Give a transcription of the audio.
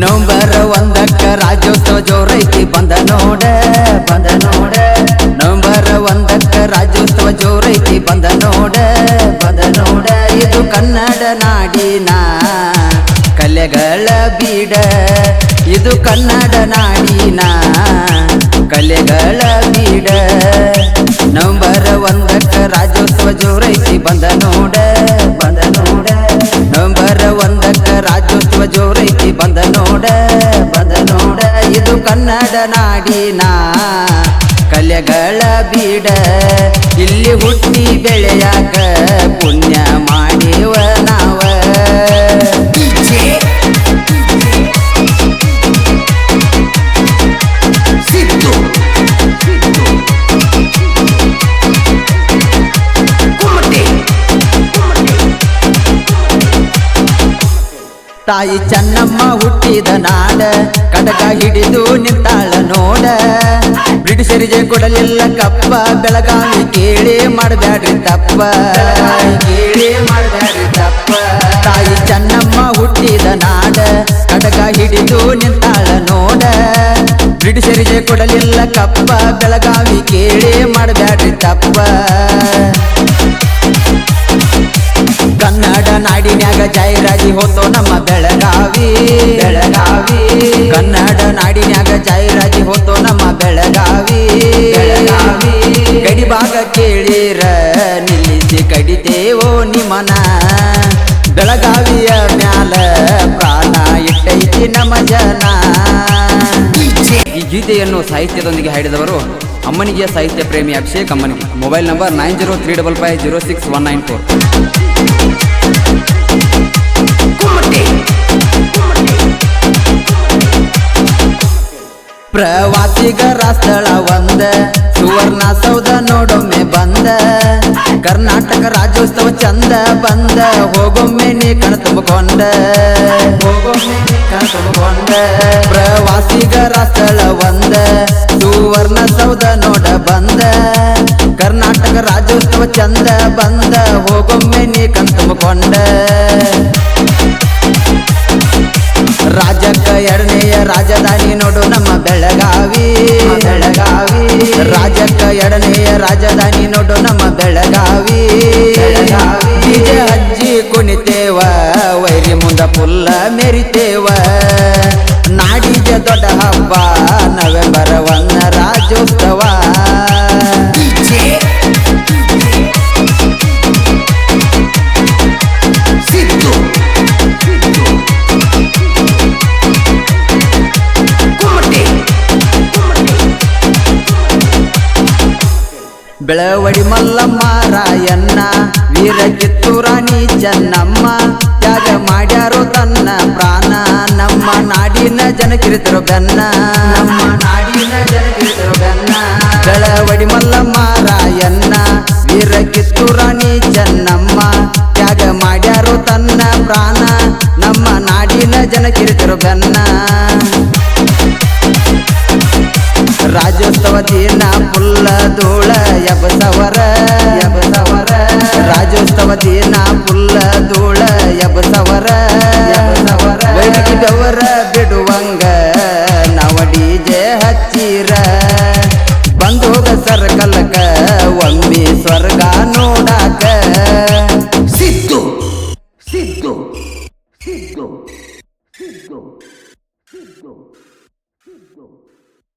November ಒಂದಕ್ಕ Rajyotsava ಜೋರೈತಿ ಬಂದ ನೋಡ ಬಂದ ನೋಡ. ನವಂಬರ್ ಒಂದಕ್ಕ ರಾಜ್ಯೋತ್ಸವ ಜೋರೈತಿ ಬಂದ ನೋಡ ಬಂದ ನೋಡ. ಇದು ಕನ್ನಡ ನಾಡಿನ ಕಲೆಗಳ ಬೀಡ. ಇದು ಕನ್ನಡ ನಾಡಿನ ಕಲೆಗಳ ಬೀಡ. ನವಂಬರ್ ಒಂದಕ್ಕ ರಾಜ್ಯೋತ್ಸವ ಜೋರೈತಿ ಬಂದ ನೋಡ. ನಾಡಿನ ಕಲೆಗಳ ಬಿಡ. ಇಲ್ಲಿ ಹುಟ್ಟಿ ಬೆಳೆಯಾಕ ಪುಣ್ಯ ಮಾಡಿವ ತಾಯಿ ಚೆನ್ನಮ್ಮ ಹುಟ್ಟಿದ ನಾಡ ಕಡಕ ಹಿಡಿದು ನಿಂತಾಳ ನೋಡ. ಬ್ರಿಟಿಷರಿಗೆ ಕೊಡಲಿಲ್ಲ ಕಪ್ಪ, ಬೆಳಗಾವಿ ಕೇಳಿ ಮಾಡಬ್ಯಾಡ್ರಿ ತಪ್ಪ. ಕೇಳಿ ಮಾಡಬ್ಯಾಡ್ರಿ ತಪ್ಪ. ತಾಯಿ ಚೆನ್ನಮ್ಮ ಹುಟ್ಟಿದ ನಾಡ ಕಡಕ ಹಿಡಿದು ನಿಂತಾಳ ನೋಡ. ಬ್ರಿಟಿಷರಿಗೆ ಕೊಡಲಿಲ್ಲ ಕಪ್ಪ, ಬೆಳಗಾವಿ ಕೇಳಿ ಮಾಡಬ್ಯಾಡ್ರಿ ತಪ್ಪ. ಕನ್ನಡ ನಾಡಿನ್ಯಾಗ ಜಯರಾಜಿ ಹೋತೋ ನಮ್ಮ ಬೆಳಗಾವಿ ಬೆಳಗಾವಿ. ಕನ್ನಡ ನಾಡಿನ್ಯಾಗ ಜಯರಾಜಿ ಹೊತ್ತು ನಮ್ಮ ಬೆಳಗಾವಿ. ಬೆಳಗಾವಿ. ಗಡಿ ಭಾಗ ಕೇಳಿರ, ನಿಲ್ಲಿಸಿ ಕಡಿತೇವೋ ನಿಮನ ಬೆಳಗಾವಿಯ ಮ್ಯಾಲ ಪ್ರಾಣ ಇಟ್ಟೈತಿ ನಮ್ಮ ಜನ. ಈ ಗೀತೆಯನ್ನು ಸಾಹಿತ್ಯದೊಂದಿಗೆ ಹಾಡಿದವರು ಅಮ್ಮನಿಗೆ ಸಾಹಿತ್ಯ ಪ್ರೇಮಿ ಅಭಿಷೇಕ್ ಅಮ್ಮನಿಗೆ. Mobile number nine zero three double five zero six one nine four. ಪ್ರವಾಸಿಗರ ಸ್ಥಳ ಒಂದ. ಸುವರ್ಣ ಸೌಧ ನೋಡೊಮ್ಮೆ ಬಂದ. ಕರ್ನಾಟಕ ರಾಜ್ಯೋತ್ಸವ ಚಂದ ಬಂದ. ಹೋಗೊಮ್ಮೆ ನೀ ಕಣ ತುಂಬಿಕೊಂಡ. ಹೋಗೊಮ್ಮೆ ಕಣ ಪ್ರವಾಸಿಗರ ಸ್ಥಳ ಒಂದ. ಸುವರ್ಣ ಸೌಧ ನೋಡ ಬಂದ. ಕರ್ನಾಟಕ ರಾಜ್ಯೋತ್ಸವ ಚಂದ ಬಂದ. ಹೋಗೊಮ್ಮೆ ನೀ ಕಣ ತುಂಬಿಕೊಂಡ. ಎರಡನೆಯ ರಾಜಧಾನಿ ನೋಡು ನಮ್ಮ ಬೆಳಗಾವಿ. ಡಿಜೆ ಹಜ್ಜಿ ಕುಣಿತೇವ ವೈರಿ ಮುಂದ ಪುಲ್ಲ ಮೆರಿತೇವ. ನಾಡಿಜ ದೊಡ್ಡ ಬೆಳವಡಿ ಮಲ್ಲಮ್ಮ ರಾಯಣ್ಣ ವೀರ ಕಿತ್ತೂರಾಣಿ ಚೆನ್ನಮ್ಮ ತ್ಯಾಗ ಮಾಡ್ಯಾರೋ ತನ್ನ ಪ್ರಾಣ ನಮ್ಮ ನಾಡಿನ ಜನಕಿರಿತರು ಬೆನ್ನ ನಮ್ಮ ನಾಡಿನ ಜನಕಿರಿತರು ಬೆನ್ನ ಬೆಳವಡಿ ಮಲ್ಲಮ್ಮ ರಾಯಣ್ಣ ವೀರ ಕಿತ್ತೂರಾಣಿ ಚೆನ್ನಮ್ಮ ತ್ಯಾಗ ಮಾಡ್ಯಾರೋ ತನ್ನ ಪ್ರಾಣ ನಮ್ಮ ನಾಡಿನ ಜನಕಿರಿತರು ಬೆನ್ನ ರಾಜ್ಯೋತ್ಸವ ದಿನ ಪುಲ್ಲ ಧೂಳ ಎಬಸವರ ಎಬಸವರ ರಾಜ್ಯೋತ್ಸವ ದಿನ ಪುಲ್ಲ ಧೂಳ ಎಬಸವರ ಎಬಸವರ ಬೆವರ